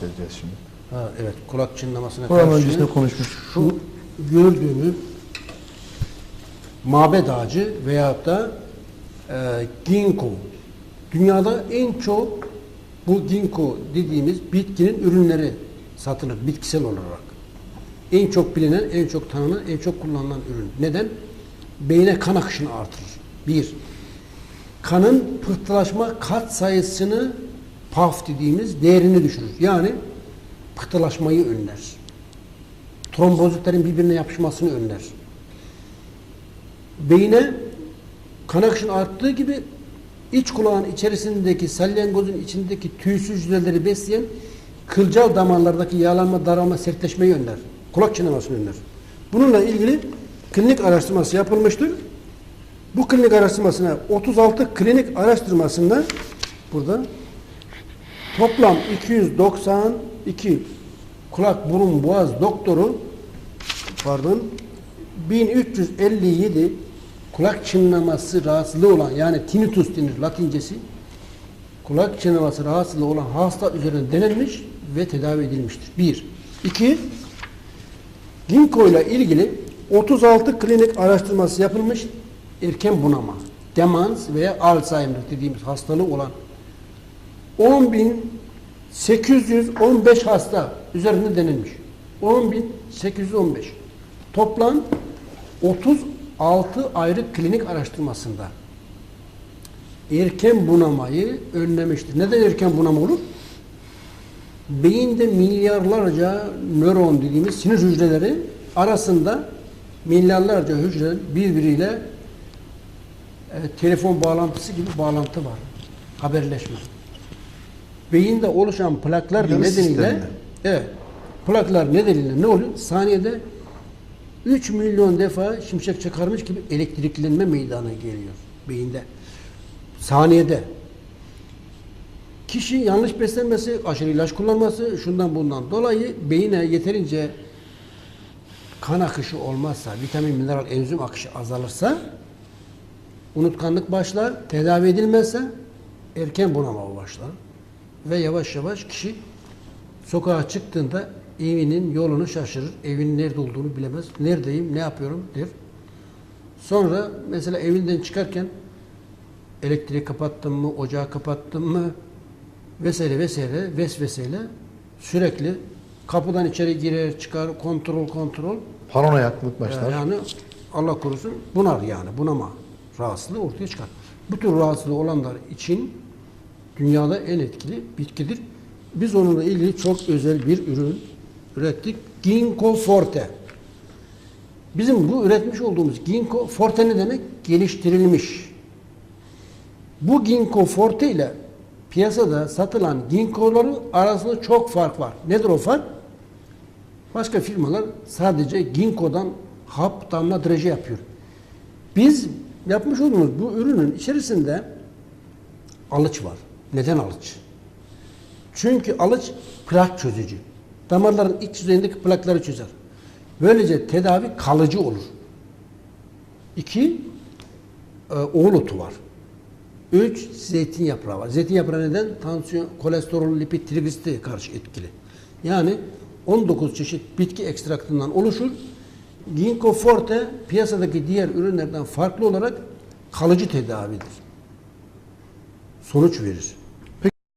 bahsedeceğiz şimdi. Ha, evet kulak çınlamasına Program karşı öncesinde konuşmuştuk. şu gördüğünüz mabed ağacı veyahut da e, ginkgo. Dünyada en çok bu ginkgo dediğimiz bitkinin ürünleri satılır bitkisel olarak. En çok bilinen, en çok tanınan, en çok kullanılan ürün. Neden? Beyne kan akışını artırır. Bir, kanın pıhtılaşma kat sayısını PAF dediğimiz değerini düşürür. Yani pıhtılaşmayı önler. Trombozitlerin birbirine yapışmasını önler. Beyne kan akışının arttığı gibi iç kulağın içerisindeki salyangozun içindeki tüysüz hücreleri besleyen kılcal damarlardaki yağlanma, daralma, sertleşmeyi önler. Kulak çınlamasını önler. Bununla ilgili klinik araştırması yapılmıştır. Bu klinik araştırmasına 36 klinik araştırmasında burada toplam 292 kulak burun boğaz doktoru pardon 1357 kulak çınlaması rahatsızlığı olan yani tinnitus denir latincesi kulak çınlaması rahatsızlığı olan hasta üzerinde denenmiş ve tedavi edilmiştir. Bir. İki, Ginkgo ile ilgili 36 klinik araştırması yapılmış erken bunama, demans veya Alzheimer dediğimiz hastalığı olan 10.815 hasta üzerinde denilmiş. 10.815. Toplam 36 ayrı klinik araştırmasında erken bunamayı önlemiştir. Neden erken bunama olur? Beyinde milyarlarca nöron dediğimiz sinir hücreleri arasında milyarlarca hücre birbiriyle e, telefon bağlantısı gibi bağlantı var. Haberleşme. Beyinde oluşan plaklar Uyarı nedeniyle sisteminde. evet, plaklar nedeniyle ne oluyor? Saniyede 3 milyon defa şimşek çakarmış gibi elektriklenme meydana geliyor beyinde. Saniyede. Kişi yanlış beslenmesi, aşırı ilaç kullanması, şundan bundan dolayı beyine yeterince kan akışı olmazsa, vitamin, mineral, enzim akışı azalırsa unutkanlık başlar, tedavi edilmezse erken bunama başlar. Ve yavaş yavaş kişi sokağa çıktığında evinin yolunu şaşırır. Evinin nerede olduğunu bilemez. Neredeyim, ne yapıyorum der. Sonra mesela evinden çıkarken elektriği kapattım mı, ocağı kapattım mı vesaire vesaire vesveseyle sürekli kapıdan içeri girer çıkar kontrol kontrol Paranoyaklık başlar. yani Allah korusun bunar yani bunama rahatsızlığı ortaya çıkar. Bu tür rahatsızlığı olanlar için dünyada en etkili bitkidir. Biz onunla ilgili çok özel bir ürün ürettik. Ginkgo forte. Bizim bu üretmiş olduğumuz Ginkgo forte ne demek? Geliştirilmiş. Bu Ginkgo forte ile piyasada satılan Ginkgo'ların arasında çok fark var. Nedir o fark? Başka firmalar sadece Ginkgo'dan hap damla dreje yapıyor. Biz yapmış olduğumuz bu ürünün içerisinde alıç var. Neden alıç? Çünkü alıç plak çözücü. Damarların iç yüzeyindeki plakları çözer. Böylece tedavi kalıcı olur. İki, e, oğul var. Üç, zeytin yaprağı var. Zeytin yaprağı neden? Tansiyon, kolesterol, lipid, trigliserite karşı etkili. Yani 19 çeşit bitki ekstraktından oluşur. Ginkgo forte piyasadaki diğer ürünlerden farklı olarak kalıcı tedavidir. Sonuç verir.